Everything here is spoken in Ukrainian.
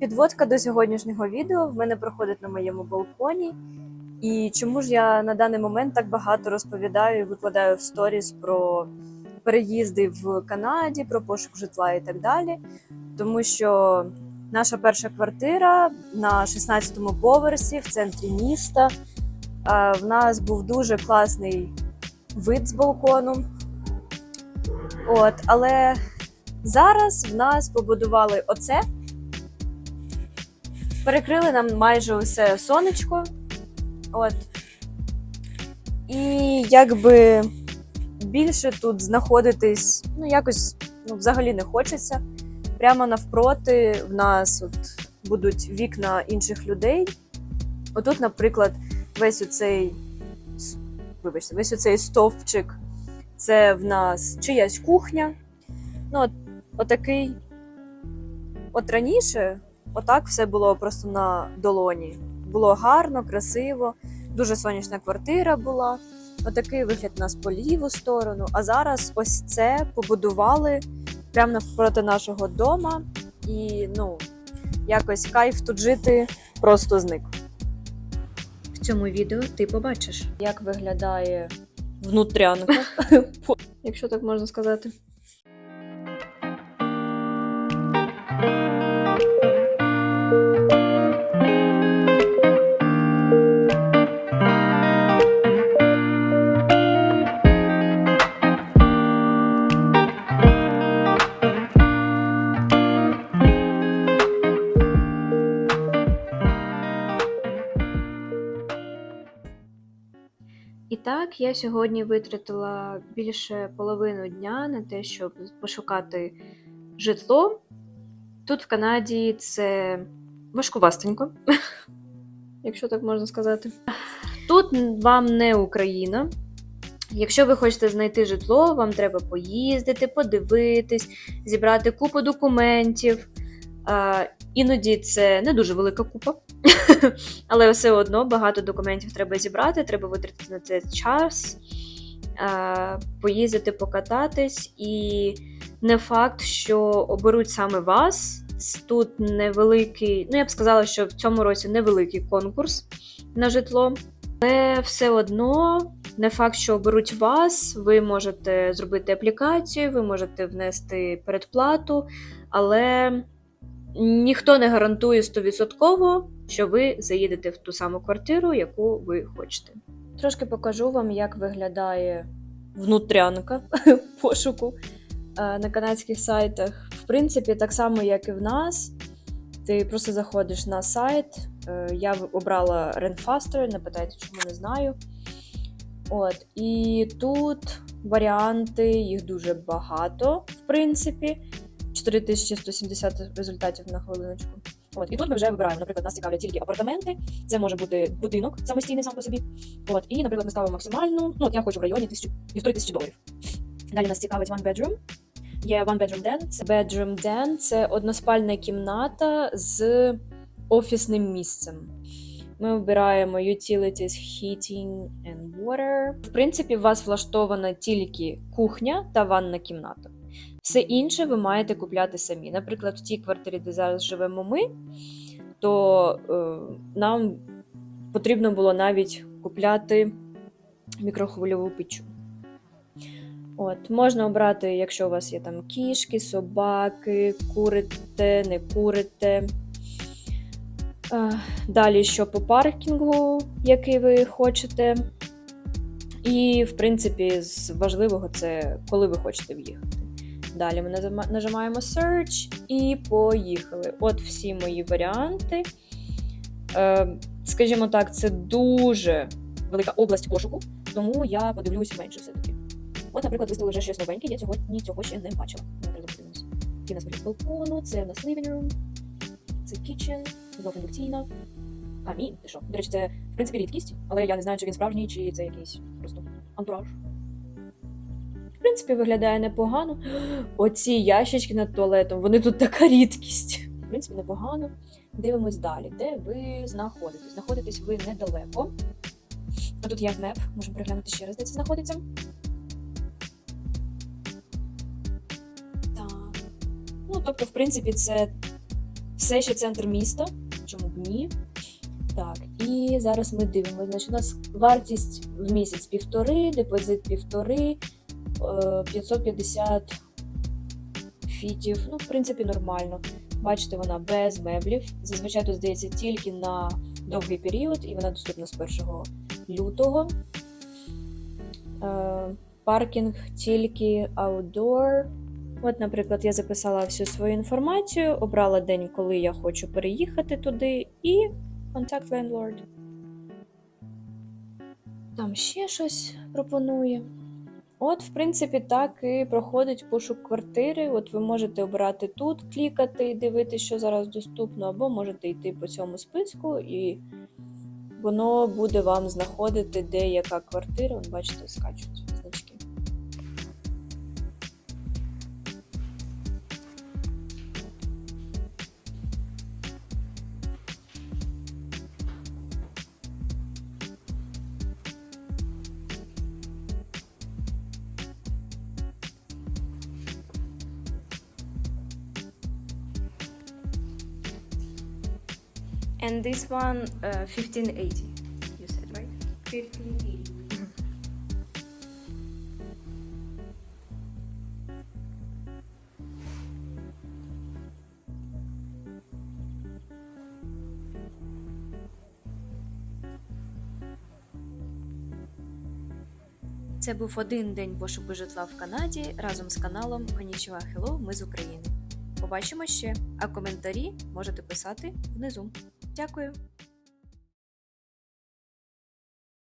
Підводка до сьогоднішнього відео в мене проходить на моєму балконі. І чому ж я на даний момент так багато розповідаю і викладаю в сторіс про переїзди в Канаді, про пошук житла і так далі. Тому що наша перша квартира на 16-му поверсі в центрі міста. В нас був дуже класний вид з балкону. От, але зараз в нас побудували оце. Перекрили нам майже усе сонечко. От. І якби більше тут знаходитись, ну, якось ну, взагалі не хочеться. Прямо навпроти в нас от будуть вікна інших людей. Отут, наприклад, весь оцей, вибачте, весь оцей стовпчик це в нас чиясь кухня. Ну, от, отакий. От раніше, отак все було просто на долоні. Було гарно, красиво, дуже сонячна квартира була. Отакий вигляд у нас по ліву сторону. А зараз ось це побудували прямо навпроти нашого дома. І ну, якось кайф тут жити просто зник. В цьому відео ти побачиш. Як виглядає внутрянка, якщо так можна сказати. Так, я сьогодні витратила більше половину дня на те, щоб пошукати житло. Тут в Канаді це важкувастенько, якщо так можна сказати. Тут вам не Україна. Якщо ви хочете знайти житло, вам треба поїздити, подивитись, зібрати купу документів. Іноді це не дуже велика купа, але все одно багато документів треба зібрати, треба витратити на це час, поїздити, покататись, і не факт, що оберуть саме вас. Тут невеликий, ну я б сказала, що в цьому році невеликий конкурс на житло, але все одно не факт, що оберуть вас. Ви можете зробити аплікацію, ви можете внести передплату, але ніхто не гарантує 100%, що ви заїдете в ту саму квартиру, яку ви хочете. Трошки покажу вам, як виглядає внутрянка пошуку е, на канадських сайтах. В принципі, так само, як і в нас. Ти просто заходиш на сайт. Е, Я обрала Renfaster, не питайте, чому не знаю. От, і тут варіанти, їх дуже багато, в принципі. 4170 результатів на хвилиночку. От, і тут ми вже вибираємо, наприклад, нас цікавлять тільки апартаменти, це може бути будинок самостійний сам по собі. От, і, наприклад, ми ставимо максимальну. Ну, от я хочу в районі тисячу, півтори тисячі доларів. Далі нас цікавить one bedroom. Є one bedroom den. Це bedroom den – це односпальна кімната з офісним місцем. Ми обираємо utilities, heating and water. В принципі, у вас влаштована тільки кухня та ванна кімната. Все інше ви маєте купляти самі. Наприклад, в тій квартирі, де зараз живемо ми, то е, нам потрібно було навіть купляти мікрохвильову печу. От, можна обрати, якщо у вас є там кішки, собаки, курите, не курите. Е, Далі, що по паркінгу, який ви хочете. І, в принципі, з важливого це коли ви хочете в'їхати. Далі ми нажимаємо Search і поїхали. От всі мої варіанти. Е, скажімо так, це дуже велика область пошуку, тому я подивлюсь менше все-таки. От, наприклад, виставили вже щось новеньке, я сьогодні цього ще не бачила. Який у нас з балкону, це у нас living room, це kitchen, індукційна. А, мій, ти що? До речі, це в принципі рідкість, але я не знаю, чи він справжній, чи це якийсь просто антураж. В принципі, виглядає непогано. Оці ящички над туалетом, вони тут така рідкість. В принципі, непогано. Дивимось далі, де ви знаходитесь. Знаходитесь ви недалеко. А тут є меп, можемо переглянути ще раз, де це знаходиться. Так. Ну, тобто, в принципі, це Все ще центр міста. Чому б ні? Так, і зараз ми дивимося. Значить, у нас вартість в місяць півтори, депозит півтори, 550 фітів. Ну, в принципі, нормально. Бачите, вона без меблів. Зазвичай тут здається тільки на довгий період, і вона доступна з 1 лютого. Е, паркінг тільки outdoor. От, наприклад, я записала всю свою інформацію, обрала день, коли я хочу переїхати туди, і контакт landlord. Там ще щось пропонує. От, в принципі, так і проходить пошук квартири. От ви можете обирати тут, клікати і дивитися, що зараз доступно, або можете йти по цьому списку, і воно буде вам знаходити, де яка квартира. От, бачите, скачуть And this one, uh, 1580, you said, right? 1580. Це був один день пошуку житла в Канаді разом з каналом Konnichiwa Hello, Ми з України. Побачимо ще, а коментарі можете писати внизу. Дякую!